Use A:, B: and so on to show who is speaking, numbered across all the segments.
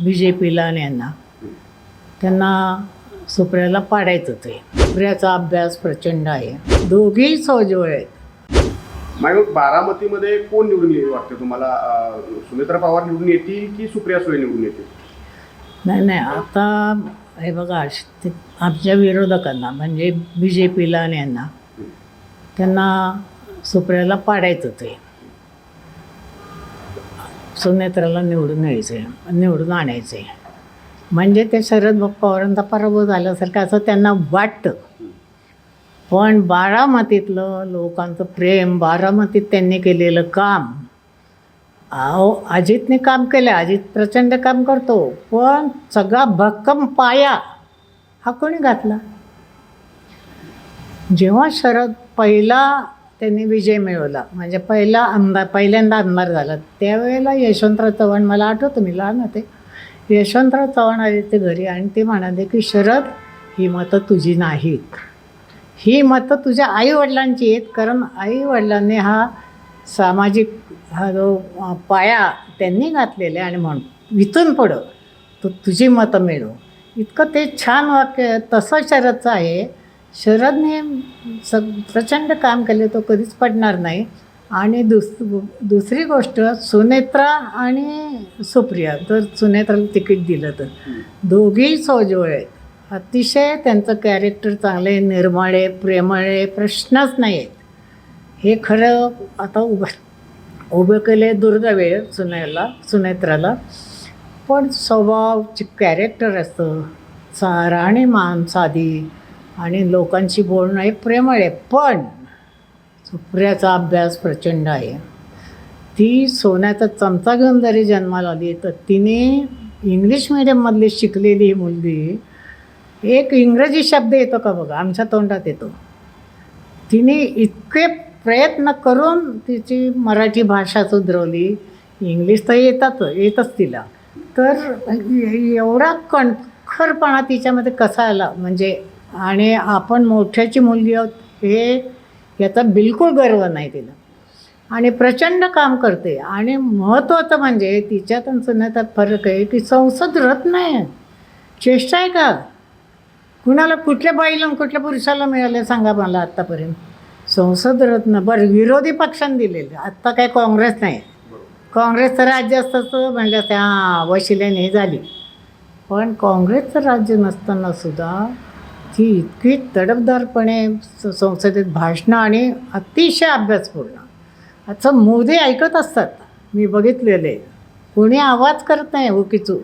A: B J पीला आणि यांना. त्यांना सुप्रियाला पाडायचं ते. सुप्रियाचा अभ्यास प्रचंड आहे. दोघेही सोजवळ आहेत.
B: मग बारामतीमध्ये कोण निवडून येईल वाटतं तुम्हाला? अं, सुनेत्रा पवार निवडून येतील की सुप्रिया सुळे निवडून येतील?
A: नाही नाही. आता हे बघा ते आमच्या विरोधकांना म्हणजे बी जे पीला आणि यांना त्यांना सुप्रियाला पाडायचं ते. सुनेत्राला निवडून यायचं आहे निवडून आणायचं आहे म्हणजे ते शरद पवारांचा पराभव झाल्यासारखं असं त्यांना वाटतं. पण बारामतीतलं लोकांचं प्रेम बारामतीत त्यांनी केलेलं काम अहो अजितने काम केलं अजित प्रचंड काम करतो पण सगळा भक्कम पाया हा कोणी घातला? जेव्हा शरद पहिला त्यांनी विजय मिळवला. म्हणजे पहिला आमदार पहिल्यांदा आमदार झाला. त्यावेळेला यशवंतराव चव्हाण मला आठवतं मी लहान होते. यशवंतराव चव्हाण आले ते घरी आणि ते म्हणाले की शरद ही मतं तुझी नाहीत. ही मतं तुझ्या आईवडिलांची आहेत. कारण आईवडिलांनी हा सामाजिक हा जो पाया त्यांनी घातलेला आणि म्हणून इथून पुढं तू तुझी मतं मिळव. इतकं ते छान वाक्य तसं शरदचं आहे. शरदने सग प्रचंड काम केले तो कधीच पडणार नाही. आणि दुस दुसरी गोष्ट सुनेत्रा आणि सुप्रिया तर सुनेत्राला तिकीट दिलं तर. दोघी सोजवळ आहेत. अतिशय त्यांचं कॅरेक्टर चांगलं आहे निर्मळ आहे प्रेमळ आहे प्रश्नच नाही आहेत. हे खरं आता उभं उभं केले दुर्दैव सुनेला सुनेत्राला. पण स्वभाव कॅरेक्टर असतं. सा राहणीमान साधी. आणि लोकांशी बोलणं हे प्रेमळ आहे पण सुप्रियाचा अभ्यास प्रचंड आहे. ती सोन्याचा चमचा घेऊन जरी जन्माला आली तर तिने इंग्लिश मिडियममधली शिकलेली ही मुलगी एक इंग्रजी शब्द येतो का बघा आमच्या तोंडात येतो. तिने इतके प्रयत्न करून तिची मराठी भाषा सुधरवली इंग्लिश तर येतात येतच तिला. तर एवढा कणखरपणा तिच्यामध्ये कसा आला? म्हणजे आणि आपण मोठ्याची मुलगी आहोत हे याचा बिलकुल गर्व नाही तिला. आणि प्रचंड काम करते. आणि महत्त्वाचं म्हणजे तिच्यात आणि सुनेतात फरक आहे की संसद रत्न आहे. चेष्टा आहे का? कुणाला कुठल्या बाईला कुठल्या पुरुषाला मिळाले सांगा मला आत्तापर्यंत. संसद रत्न बरं विरोधी पक्षांनी दिलेले आत्ता काय काँग्रेस नाही. काँग्रेसचं राज्य असतं म्हणलं असतं हां वशिल्याने हे झाली. पण काँग्रेसचं राज्य नसताना सुद्धा ती इतकी तडफदारपणे संसदेत भाषणं आणि अतिशय अभ्यासपूर्ण असं मोदी ऐकत असतात. मी बघितलेले. कोणी आवाज करत नाही उकीचू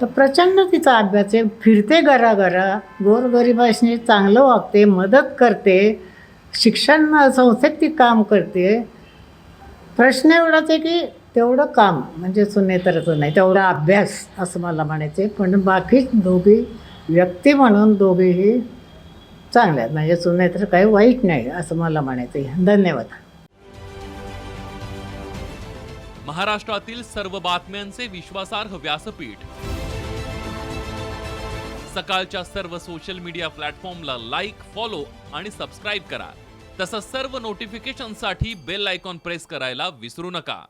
A: तर प्रचंड तिचा अभ्यास आहे. फिरते घराघरा गोरगरिबाशी चांगलं वागते मदत करते शिक्षण संस्थेत ती काम करते. प्रश्न एवढाच आहे की तेवढं काम म्हणजे सुनेतरचं नाही तेवढा अभ्यास असं मला म्हणायचं आहे पण बाकी दोघी व्यक्ती म्हणून दोघेही चांगले आहेत. म्हणजे सुनेत्र काही वाईट नाही असं मला म्हणायचं आहे. धन्यवाद.
C: महाराष्ट्रातील सर्व बातम्यांचे विश्वासार्ह व्यासपीठ. सकाळच्या सर्व सोशल मीडिया प्लॅटफॉर्मला लाईक फॉलो आणि सबस्क्राईब करा. तसंच सर्व नोटिफिकेशनसाठी बेल आयकॉन प्रेस करायला विसरू नका.